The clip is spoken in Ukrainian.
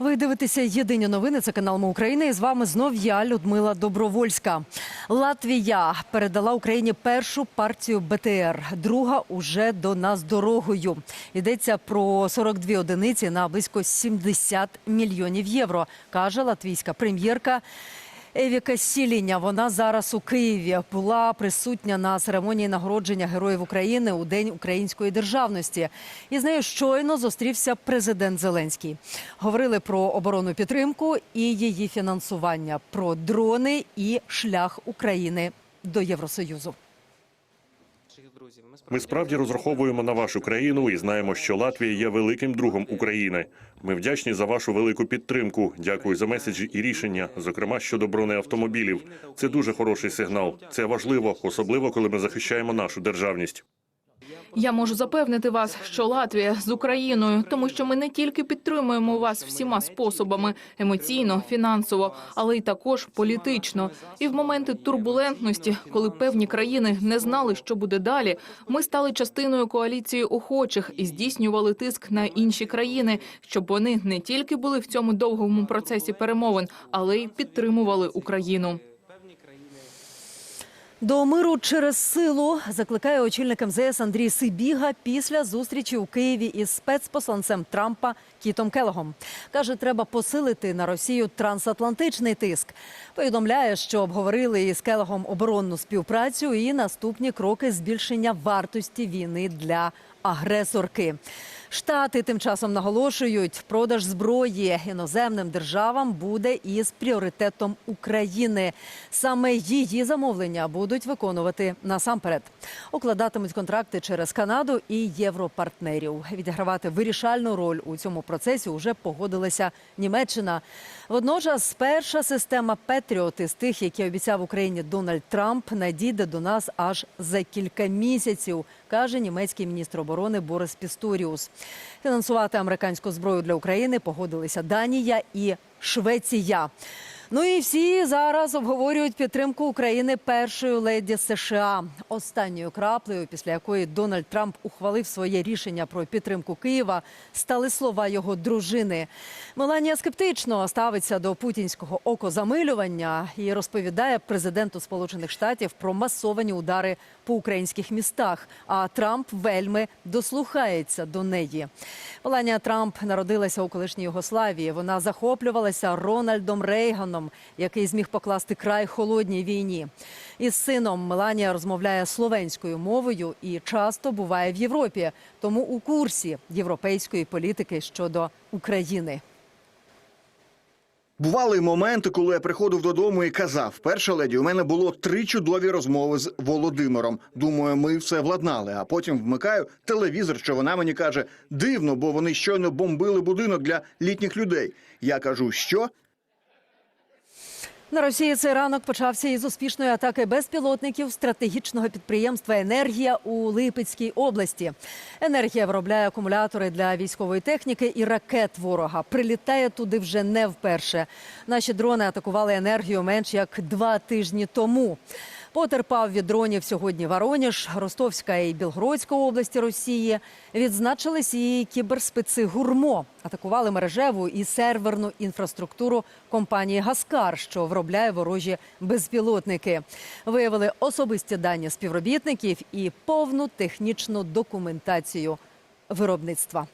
Ви дивитеся єдині новини. Це канал Ми України. І з вами знов я, Людмила Добровольська. Латвія передала Україні першу партію БТР. Друга уже до нас дорогою. Йдеться про 42 одиниці на близько 70 мільйонів євро, каже латвійська прем'єрка. Евіка Сіліня, вона зараз у Києві була присутня на церемонії нагородження Героїв України у День української державності. І з нею щойно зустрівся президент Зеленський. Говорили про оборонну підтримку і її фінансування, про дрони і шлях України до Євросоюзу. Ми справді розраховуємо на вашу країну і знаємо, що Латвія є великим другом України. Ми вдячні за вашу велику підтримку. Дякую за меседжі і рішення, зокрема щодо бронеавтомобілів. Це дуже хороший сигнал. Це важливо, особливо коли ми захищаємо нашу державність. Я можу запевнити вас, що Латвія з Україною, тому що ми не тільки підтримуємо вас всіма способами емоційно, фінансово, але й також політично. І в моменти турбулентності, коли певні країни не знали, що буде далі, ми стали частиною коаліції охочих і здійснювали тиск на інші країни, щоб вони не тільки були в цьому довгому процесі перемовин, але й підтримували Україну. До миру через силу закликає очільник МЗС Андрій Сибіга після зустрічі у Києві із спецпосланцем Трампа Кітом Келогом. Каже, треба посилити на Росію трансатлантичний тиск. Повідомляє, що обговорили із Келогом оборонну співпрацю і наступні кроки збільшення вартості війни для агресорки. Штати тим часом наголошують, продаж зброї іноземним державам буде із пріоритетом України. Саме її замовлення будуть виконувати насамперед. Укладатимуть контракти через Канаду і європартнерів. Відігравати вирішальну роль у цьому процесі вже погодилася Німеччина. Водночас, перша система Петріот із тих, які обіцяв Україні Дональд Трамп, надійде до нас аж за кілька місяців, каже німецький міністр оборони Борис Пісторіус. Фінансувати американську зброю для України погодилися Данія і Швеція. Ну і всі зараз обговорюють підтримку України першою леді США. Останньою краплею, після якої Дональд Трамп ухвалив своє рішення про підтримку Києва, стали слова його дружини. Меланія скептично ставиться до путінського окозамилювання і розповідає президенту Сполучених Штатів про масовані удари по українських містах. А Трамп вельми дослухається до неї. Меланія Трамп народилася у колишній Югославії. Вона захоплювалася Рональдом Рейганом, який зміг покласти край холодній війні. Із сином Меланія розмовляє словенською мовою і часто буває в Європі, тому у курсі європейської політики щодо України. Бували моменти, коли я приходив додому і казав: перша леді, у мене було три чудові розмови з Володимиром. Думаю, ми все владнали. А потім вмикаю телевізор, що вона мені каже: дивно, бо вони щойно бомбили будинок для літніх людей. Я кажу, що На Росії цей ранок почався із успішної атаки безпілотників стратегічного підприємства Енергія у Липецькій області. Енергія виробляє акумулятори для військової техніки і ракет ворога. Прилітає туди вже не вперше. Наші дрони атакували енергію менш як два тижні тому. Потерпав від дронів сьогодні Вороніж, Ростовська і Білгородська області Росії. Відзначились і кіберспеци Гурмо. Атакували мережеву і серверну інфраструктуру компанії Гаскар, що виробляє ворожі безпілотники. Виявили особисті дані співробітників і повну технічну документацію виробництва.